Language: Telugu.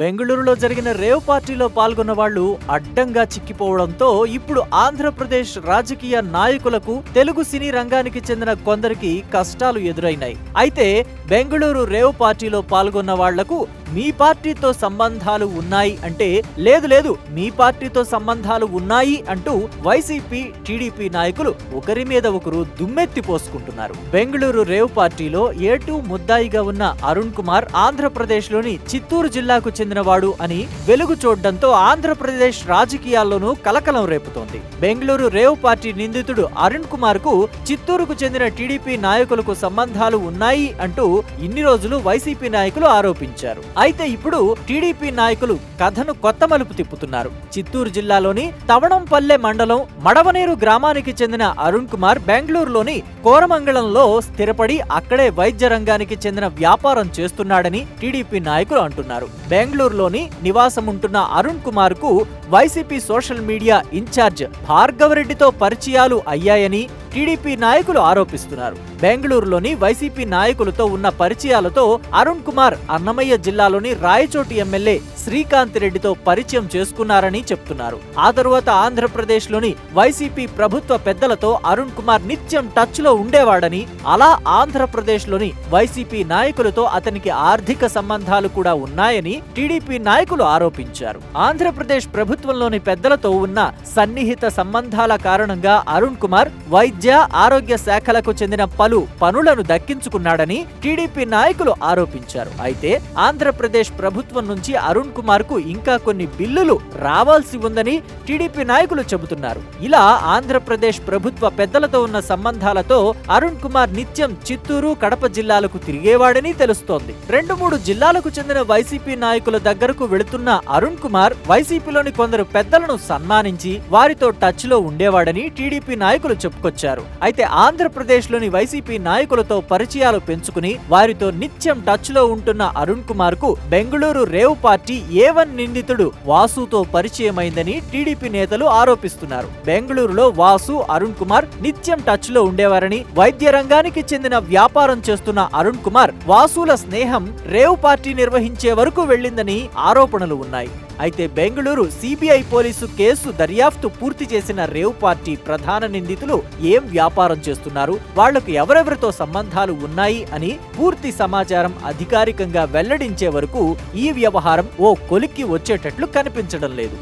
బెంగళూరులో జరిగిన రేవ్ పార్టీలో పాల్గొన్న వాళ్ళు అడ్డంగా చిక్కిపోవడంతో ఇప్పుడు ఆంధ్రప్రదేశ్ రాజకీయ నాయకులకు తెలుగు సినీ రంగానికి చెందిన కొందరికి కష్టాలు ఎదురైనాయి. అయితే బెంగళూరు రేవ్ పార్టీలో పాల్గొన్న వాళ్ళకు మీ పార్టీతో సంబంధాలు ఉన్నాయి అంటే లేదు లేదు మీ పార్టీతో సంబంధాలు ఉన్నాయి అంటూ వైసీపీ టీడీపీ నాయకులు ఒకరి మీద ఒకరు దుమ్మెత్తి పోసుకుంటున్నారు. బెంగళూరు రేవ్ పార్టీలో ఏటూ ముద్దాయిగా ఉన్న అరుణ్ కుమార్ ఆంధ్రప్రదేశ్లోని చిత్తూరు జిల్లాకు చెందినవాడు అని వెలుగు చూడడంతో ఆంధ్రప్రదేశ్ రాజకీయాల్లోనూ కలకలం రేపుతోంది. బెంగళూరు రేవ్ పార్టీ నిందితుడు అరుణ్ కుమార్కు చిత్తూరుకు చెందిన టీడీపీ నాయకులకు సంబంధాలు ఉన్నాయి అంటూ ఇన్ని రోజులు వైసీపీ నాయకులు ఆరోపించారు. అయితే ఇప్పుడు టీడీపీ నాయకులు కథను కొత్త మలుపు తిప్పుతున్నారు. చిత్తూరు జిల్లాలోని తవణంపల్లె మండలం మడవనేరు గ్రామానికి చెందిన అరుణ్ కుమార్ బెంగళూరులోని కోరమంగళంలో స్థిరపడి అక్కడే వైద్య రంగానికి చెందిన వ్యాపారం చేస్తున్నాడని టీడీపీ నాయకులు అంటున్నారు. బెంగళూరులోని నివాసం ఉంటున్న అరుణ్ కుమార్కు వైసీపీ సోషల్ మీడియా ఇన్ఛార్జ్ భార్గవరెడ్డితో పరిచయాలు అయ్యాయని టీడీపీ నాయకులు ఆరోపిస్తున్నారు. బెంగళూరులోని వైసీపీ నాయకులతో ఉన్న పరిచయాలతో అరుణ్ కుమార్ అన్నమయ్య జిల్లాలోని రాయచోటి ఎమ్మెల్యే శ్రీకాంత్ రెడ్డితో పరిచయం చేసుకున్నారని చెప్తున్నారు. ఆ తరువాత ఆంధ్రప్రదేశ్లోని వైసీపీ ప్రభుత్వ పెద్దలతో అరుణ్ కుమార్ నిత్యం టచ్లో ఉండేవాడని అలా ఆంధ్రప్రదేశ్లోని వైసీపీ నాయకులతో అతనికి ఆర్థిక సంబంధాలు కూడా ఉన్నాయని టీడీపీ నాయకులు ఆరోపించారు. ఆంధ్రప్రదేశ్ ప్రభుత్వంలోని పెద్దలతో ఉన్న సన్నిహిత సంబంధాల కారణంగా అరుణ్ కుమార్ వైద్య ఆరోగ్య శాఖలకు చెందిన పలు పనులను దక్కించుకున్నాడని టీడీపీ నాయకులు ఆరోపించారు. అయితే ఆంధ్రప్రదేశ్ ప్రభుత్వం నుంచి అరుణ్ కుమార్కు ఇంకా కొన్ని బిల్లులు రావాల్సి ఉందని టీడీపీ నాయకులు చెబుతున్నారు. ఇలా ఆంధ్రప్రదేశ్ ప్రభుత్వ పెద్దలతో ఉన్న సంబంధాలతో అరుణ్ కుమార్ నిత్యం చిత్తూరు కడప జిల్లాలకు తిరిగేవాడని తెలుస్తోంది. రెండు మూడు జిల్లాలకు చెందిన వైసీపీ నాయకుల దగ్గరకు వెళుతున్న అరుణ్ కుమార్ వైసీపీలోని కొందరు పెద్దలను సన్మానించి వారితో టచ్లో ఉండేవాడని టీడీపీ నాయకులు చెప్పుకొచ్చారు. అయితే ఆంధ్రప్రదేశ్లోని వైసీపీ నాయకులతో పరిచయాలు పెంచుకుని వారితో నిత్యం టచ్లో ఉంటున్న Arun కుమార్కు Bengaluru rave party A one నిందితుడు వాసుతో పరిచయమైందని టీడీపీ నేతలు ఆరోపిస్తున్నారు. బెంగళూరులో వాసు అరుణ్ కుమార్ నిత్యం టచ్లో ఉండేవారని వైద్య రంగానికి చెందిన వ్యాపారం చేస్తున్న అరుణ్ కుమార్ వాసుల స్నేహం రేవ్ పార్టీ నిర్వహించే వరకు వెళ్ళిందని ఆరోపణలు ఉన్నాయి. అయితే బెంగళూరు సిబిఐ పోలీసు కేసు దర్యాప్తు పూర్తి చేసిన రేవ్ పార్టీ ప్రధాన నిందితులు ఏం వ్యాపారం చేస్తున్నారు? వాళ్ళకు ఎవరెవరితో సంబంధాలు ఉన్నాయి అని పూర్తి సమాచారం అధికారికంగా వెల్లడించే వరకు ఈ వ్యవహారం ఓ కొలిక్కి వచ్చేటట్లు కనిపించడం లేదు.